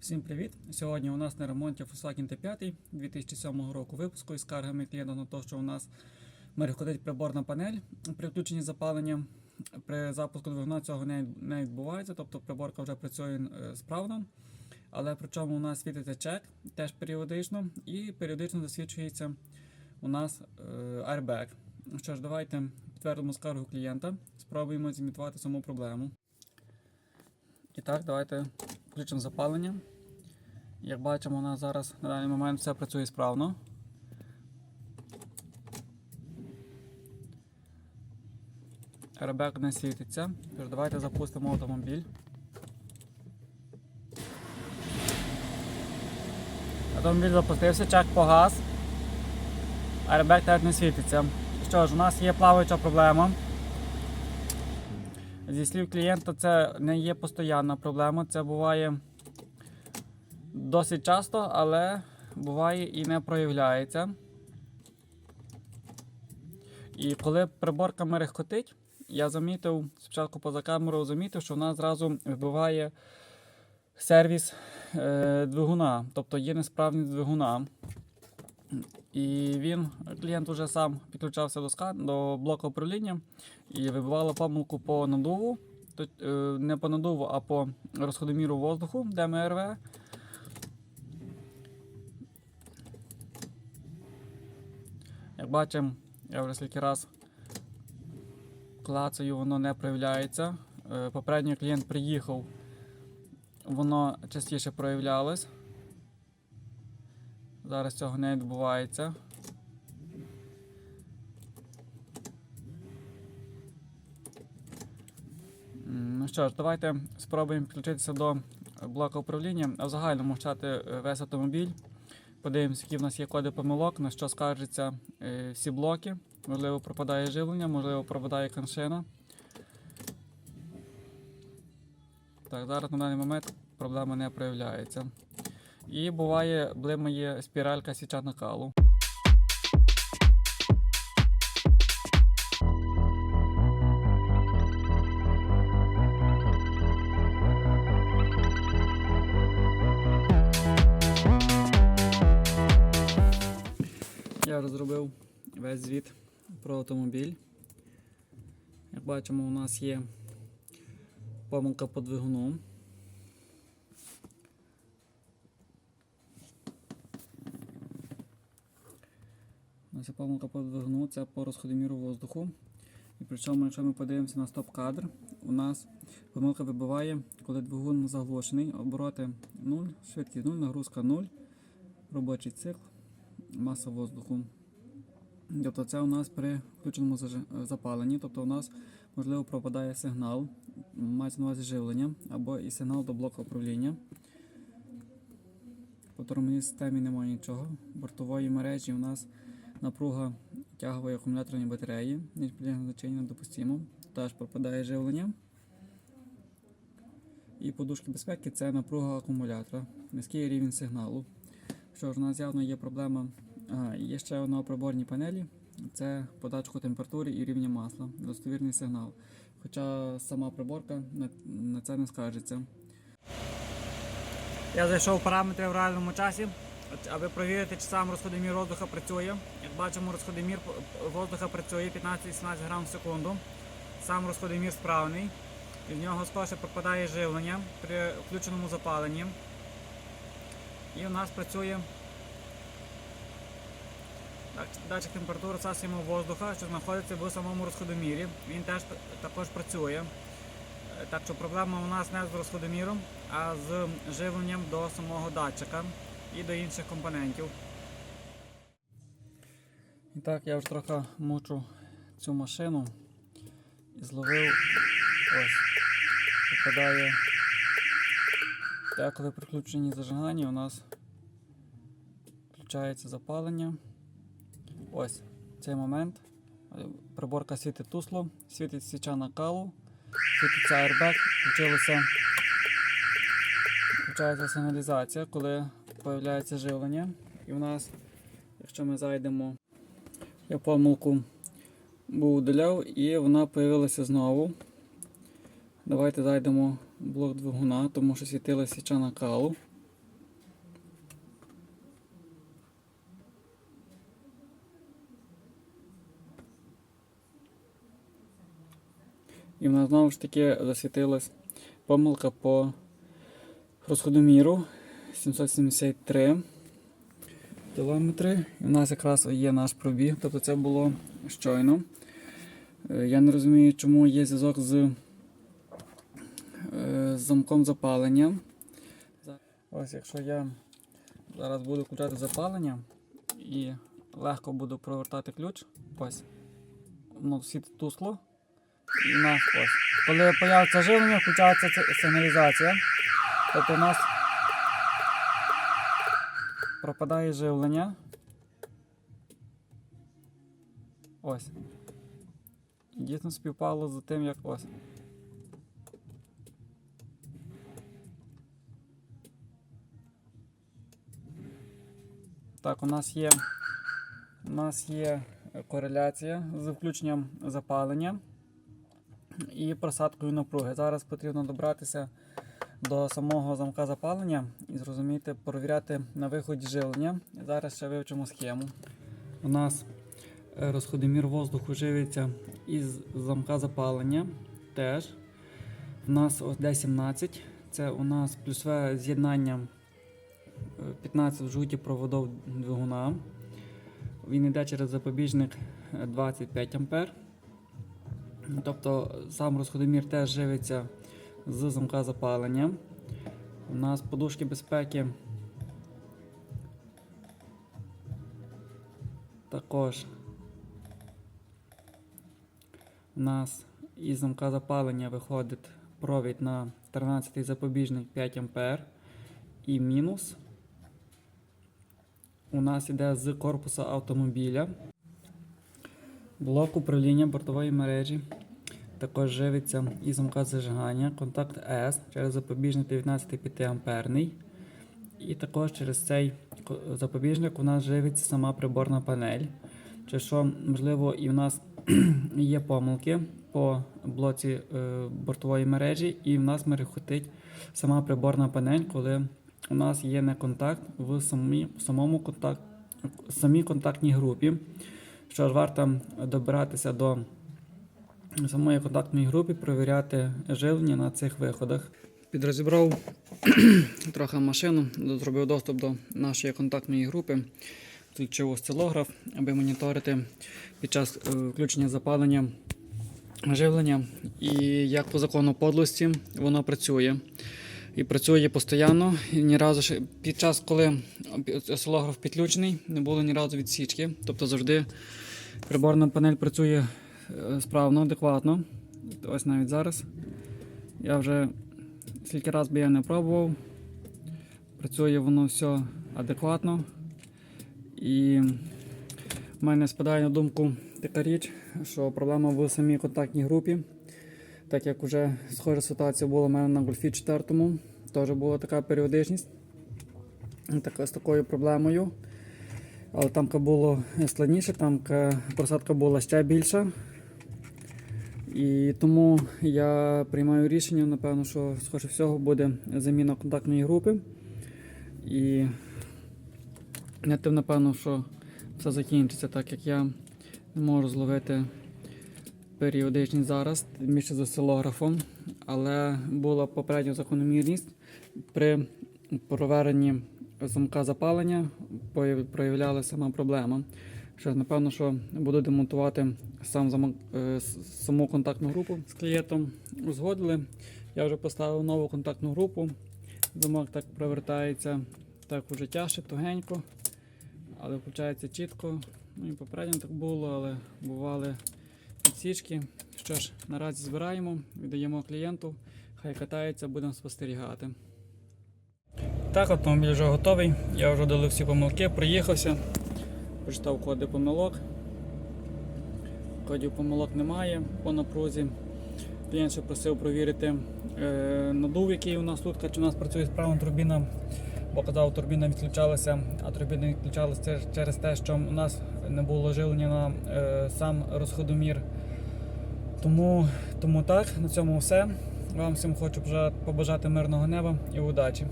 Всім привіт! Сьогодні у нас на ремонті Volkswagen T5 2007 року випуску із скаргами клієнта на те, що у нас мерехкотить приборна панель при включенні запалення. При запуску двигуна цього не, відбувається, тобто приборка вже працює е, справно. Але причому у нас світиться чек теж періодично і періодично засвідчується у нас е, airbag. Що ж, давайте підтвердимо скаргу клієнта, спробуємо зімітувати саму проблему. І так, давайте включимо запалення. Як бачимо, у нас зараз на даний момент все працює справно. Ребек не світиться. Тож давайте запустимо автомобіль. Автомобіль запустився, чек погас. Airbag теж не світиться. Що ж, у нас є плаваюча проблема. Зі слів клієнта, це не є постійна проблема, це буває досить часто, але буває і не проявляється. І коли приборка мерехкотить, я замітив, спочатку поза камерою замітив, що вона зразу вибиває сервіс е, двигуна, тобто є несправність двигуна. І він, клієнт вже сам підключався до, скан, до блоку управління і вибивало помилку по надуву. Е, не по надуву, а по розходоміру воздуху ДМРВ. Як бачимо, я вже скільки раз клацаю, воно не проявляється. Е, Попередній клієнт приїхав, воно частіше проявлялось. Зараз цього не відбувається. Ну що ж, давайте спробуємо підключитися до блоку управління, а в загальному е, весь автомобіль. Подивимося, які в нас є коди помилок, на що скаржаться е, всі блоки. Можливо, пропадає живлення, можливо, пропадає коншина. Так, зараз на даний момент проблема не проявляється. І буває, блимає спіралька січа накалу. Я розробив весь звіт про автомобіль. Як бачимо, у нас є помилка по двигуну. Є помилка по двигуну, це по розходоміру воздуху. І причому, якщо ми подивимося на стоп-кадр, у нас помилка вибиває, коли двигун заглушений, обороти 0, швидкість 0, нагрузка 0, робочий цикл, маса воздуху. Тобто це у нас при включеному запаленні, тобто у нас можливо пропадає сигнал, мається на увазі живлення або і сигнал до блоку управління. По тормозній системі немає нічого. Бортової мережі у нас напруга тягової акумуляторної батареї, ніж підлягне значення допустимо. Теж пропадає живлення. І подушки безпеки це напруга акумулятора, низький рівень сигналу. Що ж, у нас явно є проблема. А, є ще одна приборній панелі. Це подачку температури і рівня масла, достовірний сигнал. Хоча сама приборка на, це не скаржиться. Я зайшов параметри в реальному часі, аби перевірити, чи сам розходомір воздуха працює. Як бачимо, розходомір воздуха працює 15-18 грам в секунду. Сам розходомір справний. І в нього скорше пропадає живлення при включеному запаленні. І у нас працює датчик температури засібного воздуха, що знаходиться в самому розходомірі. Він теж також працює. Е, Так що проблема у нас не з розходоміром, а з живленням до самого датчика і до інших компонентів. І так, я вже трохи мучу цю машину і зловив ось. Попадає. Так, коли при включенні зажигання у нас включається запалення. Ось цей момент. Приборка світить тусло, світить свіча накалу, світиться airbag, включилося, включається сигналізація, коли появляється живлення. І в нас, якщо ми зайдемо, я помилку був удаляв і вона появилася знову. Давайте зайдемо в блок двигуна, тому що світила січа накалу. І в нас знову ж таки засвітилась помилка по розходоміру. 773 кілометри. І в нас якраз є наш пробіг, тобто це було щойно. Е, Я не розумію, чому є зв'язок з, е, замком запалення. Ось якщо я зараз буду включати запалення і легко буду провертати ключ, ось, воно світить тускло. І в нас ось. Коли появиться живлення, включається сигналізація. Тобто у нас пропадає живлення. Ось. Дійсно співпало з тим, як ось. Так, у нас є, у нас є кореляція з включенням запалення і просадкою напруги. Зараз потрібно добратися до самого замка запалення і зрозуміти, перевіряти на виході живлення. Зараз ще вивчимо схему. У нас е, розходомір воздуху живиться із замка запалення теж. У нас ось D17. Це у нас плюсове з'єднання е, 15 в жуті проводов двигуна. Він йде через запобіжник е, 25 А. Тобто сам розходомір теж живиться з замка запалення. У нас подушки безпеки також у нас із замка запалення виходить провід на 13 запобіжник 5 А і мінус. У нас іде з корпуса автомобіля. Блок управління бортової мережі також живиться із замка зажигання, контакт S через запобіжник 19 5 амперний. І також через цей запобіжник у нас живиться сама приборна панель. Чи що, можливо, і в нас є помилки по блоці е, бортової мережі, і в нас мерехотить сама приборна панель, коли у нас є не контакт в самі, самому контакт, самій контактній групі. Що ж варто добиратися до самої контактної групи, перевіряти живлення на цих виходах. Підрозібрав трохи машину, зробив доступ до нашої контактної групи, включив осцилограф, аби моніторити під час е, включення запалення живлення. І як по закону подлості воно працює. І працює постійно. І ні разу під час, коли осцилограф підключений, не було ні разу відсічки. Тобто завжди приборна панель працює справно, адекватно. Ось навіть зараз. Я вже скільки раз би я не пробував. Працює воно все адекватно. І в мене спадає на думку така річ, що проблема в самій контактній групі. Так як вже схожа ситуація була в мене на Гольфі 4, теж була така періодичність. Така, з такою проблемою. Але там було складніше, там просадка була ще більша. І тому я приймаю рішення, напевно, що схоже всього буде заміна контактної групи. І на тим, напевно, що все закінчиться, так як я не можу зловити періодичність зараз, більше осцилографом, але була попередня закономірність при проведенні замка запалення проявлялася сама проблема. Що напевно, що буду демонтувати сам замок, е, саму контактну групу з клієнтом. Узгодили. Я вже поставив нову контактну групу. Замок так провертається так уже тяжче, тугенько, але включається чітко. Ну і попередньо так було, але бували підсічки. Що ж, наразі збираємо, віддаємо клієнту, хай катається, будемо спостерігати. Так, автомобіль вже готовий. Я вже дали всі помилки, приїхався, прочитав коди помилок. Кодів помилок немає по напрузі. Клієнт ще просив провірити е, надув, який у нас тут, чи у нас працює справа турбіна. Бо казав, турбіна відключалася, а турбіна відключалася через- те, що у нас не було живлення на е, сам розходомір. Тому, тому так, на цьому все. Вам всім хочу побажати мирного неба і удачі.